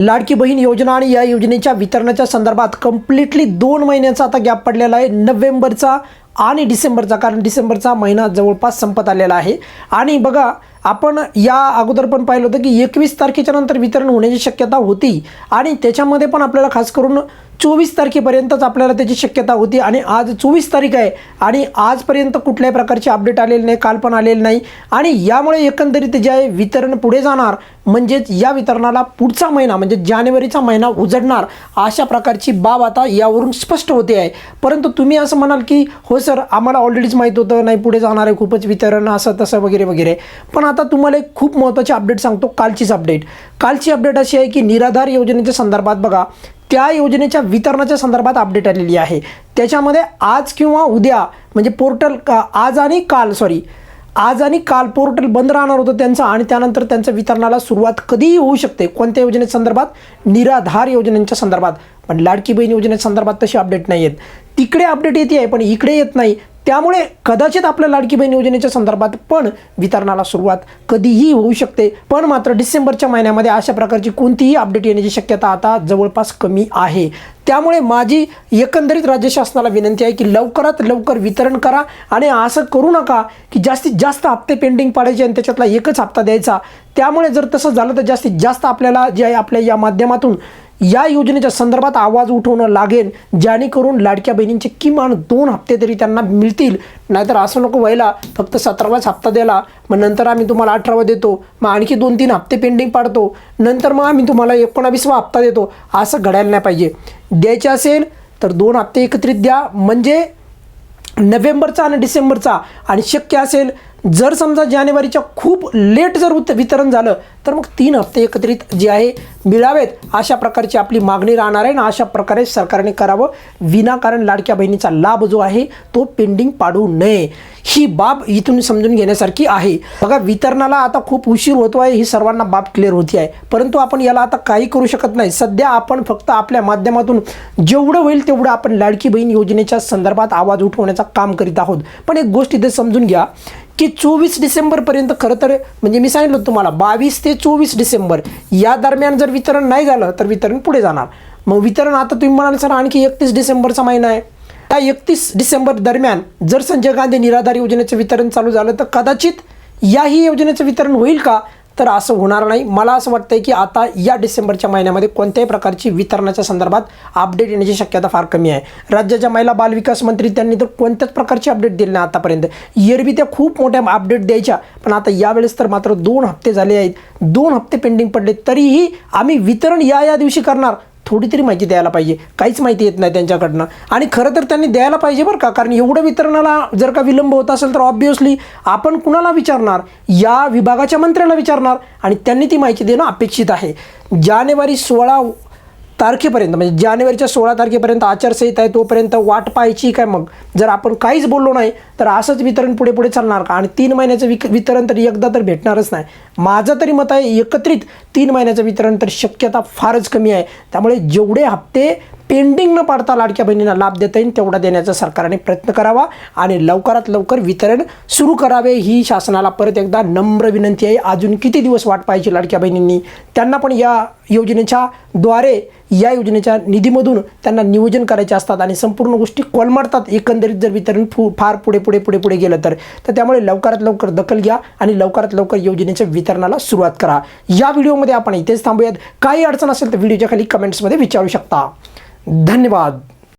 लाडकी बहीण योजना आणि या योजनेच्या वितरणाच्या संदर्भात कम्प्लिटली दोन महिन्याचा आता गॅप पडलेला आहे. नोव्हेंबरचा आणि डिसेंबरचा कारण डिसेंबरचा महिना जवळपास संपत आलेला आहे. आणि बघा आपण या अगोदर पण पाहिलं होतं की एकवीस तारखेच्या नंतर वितरण होण्याची शक्यता होती. आणि त्याच्यामध्ये पण आपल्याला खास करून चोवीस तारखेपर्यंतच आपल्याला त्याची शक्यता होती. आणि आज चोवीस तारीख आहे. आणि आजपर्यंत कुठल्याही प्रकारचे अपडेट आलेले नाही काल पण आलेले नाही. आणि यामुळे एकंदरीत जे आहे वितरण पुढे जाणार. म्हणजेच या वितरणाला पुढचा महिना म्हणजे जानेवारीचा महिना उजडणार अशा प्रकारची बाब आता यावरून स्पष्ट होते आहे. परंतु तुम्ही असं म्हणाल की हो सर आम्हाला ऑलरेडीच माहीत होतं नाही पुढे जाणार आहे खूपच वितरण असं तसं वगैरे वगैरे. पण आता तुम्हाला एक खूप महत्त्वाची अपडेट सांगतो कालचीच अपडेट कालची अपडेट अशी आहे की निराधार योजनेच्या संदर्भात बघा त्या योजनेच्या वितरणाच्या संदर्भात अपडेट आलेली आहे. त्याच्यामध्ये आज किंवा उद्या म्हणजे पोर्टल का आज आणि काल सॉरी आज आणि काल पोर्टल बंद राहणार होतं त्यांचं आणि त्यानंतर त्यांच्या वितरणाला सुरुवात कधीही होऊ शकते. कोणत्या योजनेसंदर्भात संदर्भात? निराधार योजनेच्या संदर्भात. पण लाडकी बहीण योजनेसंदर्भात संदर्भात तशी अपडेट नाही आहेत तिकडे अपडेट येते आहे पण इकडे येत नाही. त्यामुळे कदाचित आपल्या लाडकी बहीण योजनेच्या संदर्भात पण वितरणाला सुरुवात कधीही होऊ शकते. पण मात्र डिसेंबरच्या महिन्यामध्ये अशा प्रकारची कोणतीही अपडेट येण्याची शक्यता आता जवळपास कमी आहे. त्यामुळे माझी एकंदरीत राज्य शासनाला विनंती आहे की लवकरात लवकर वितरण करा आणि असं करू नका की जास्तीत जास्त हप्ते पेंडिंग पाडायचे आणि त्याच्यातला एकच हप्ता द्यायचा. त्यामुळे जर तसं झालं तर जास्तीत जास्त आपल्याला जे आहे आपल्या या माध्यमातून या योजनेच्या संदर्भात आवाज उठवणं लागेल जेणेकरून लाडक्या बहिणींचे किमान दोन हप्ते तरी त्यांना मिळतील. नाहीतर असं नको व्हायला फक्त सतरावाच हप्ता द्याला मग नंतर आम्ही तुम्हाला अठरावा देतो. मग आणखी दोन तीन हप्ते पेंडिंग पाडतो. नंतर मग आम्ही तुम्हाला एकोणावीसवा हप्ता देतो. असं घडायला नाही पाहिजे. द्यायचे असेल तर दोन हप्ते एकत्रित द्या. म्हणजे नोव्हेंबरचा आणि डिसेंबरचा. आणि शक्य असेल जर समजा जानेवारीच्या खूप लेट जर उत वितरण झालं तर मग तीन हप्ते एकत्रित जे आहे मिळावेत अशा प्रकारची आपली मागणी राहणार आहे. आणि अशा प्रकारे सरकारने करावं. विनाकारण लाडक्या बहिणीचा लाभ जो आहे तो पेंडिंग पाडू नये. ही बाब इथून समजून घेण्यासारखी आहे. बघा वितरणाला आता खूप उशीर होतो आहे ही सर्वांना बाब क्लिअर होती आहे. परंतु आपण याला आता काही करू शकत नाही. सध्या आपण फक्त आपल्या माध्यमातून जेवढं होईल तेवढं आपण लाडकी बहीण योजनेच्या संदर्भात आवाज उठवण्याचं काम करीत आहोत. पण एक गोष्ट इथे समजून घ्या. की चोवीस डिसेंबरपर्यंत खरं तर म्हणजे मी सांगितलं तुम्हाला बावीस ते चोवीस डिसेंबर या दरम्यान जर वितरण नाही झालं तर वितरण पुढे जाणार. मग वितरण आता तुम्ही म्हणाल सर आणखी एकतीस डिसेंबरचा महिना आहे. त्या एकतीस डिसेंबर दरम्यान जर संजय गांधी निराधार योजनेचं वितरण चालू झालं तर कदाचित याही योजनेचं वितरण होईल का? तर असं होणार नाही. मला असं वाटतंय की आता या डिसेंबरच्या महिन्यामध्ये कोणत्याही प्रकारची वितरणाच्या संदर्भात अपडेट येण्याची शक्यता फार कमी आहे. राज्याच्या महिला बालविकास मंत्री त्यांनी तर कोणत्याच प्रकारची अपडेट दिली नाही आतापर्यंत. एरवी त्या खूप मोठ्या अपडेट द्यायच्या पण आता यावेळेस तर मात्र दोन हप्ते झाले आहेत. दोन हप्ते पेंडिंग पडले तरीही आम्ही वितरण या या दिवशी करणार. थोडी तरी माहिती द्यायला पाहिजे. काहीच माहिती येत नाही त्यांच्याकडनं. आणि खरं तर त्यांनी द्यायला पाहिजे बरं का कारण एवढं वितरणाला जर का विलंब होत असेल तर ऑब्वियसली आपण कुणाला विचारणार? या विभागाच्या मंत्र्याला विचारणार. आणि त्यांनी ती माहिती देणं अपेक्षित आहे. जानेवारी सोळा तारखेपर्यंत म्हणजे जानेवारीच्या सोळा तारखेपर्यंत आचारसंहिता आहे तोपर्यंत वाट पाहायची काय मग? जर आपण काहीच बोललो नाही तर असंच वितरण पुढे पुढे चालणार का? आणि तीन महिन्याचं विक वितरण तर एकदा तर भेटणारच नाही. माझं तरी मत आहे एकत्रित तीन महिन्याचं वितरण तर शक्यता फारच कमी आहे. त्यामुळे जेवढे हप्ते पेंडिंग न पाडता लाडक्या बहिणींना लाभ देता येईल तेवढा देण्याचा सरकारने प्रयत्न करावा आणि लवकरात लवकर वितरण सुरू करावे ही शासनाला परत एकदा नम्र विनंती आहे. अजून किती दिवस वाट पाहिजे लाडक्या बहिणींनी? त्यांना पण या योजनेच्या द्वारे या योजनेच्या निधीमधून त्यांना नियोजन करायचे असतात आणि संपूर्ण गोष्टी कोलमडतात. एकंदरीत जर वितरण फु फार पुढे पुढे पुढे पुढे गेलं तर. तर त्यामुळे लवकरात लवकर दखल घ्या आणि लवकरात लवकर योजनेच्या वितरणाला सुरुवात करा. या व्हिडिओमध्ये आपण इथेच थांबूयात. काही अडचण असेल तर व्हिडिओच्या खाली कमेंट्समध्ये विचारू शकता. धन्यवाद.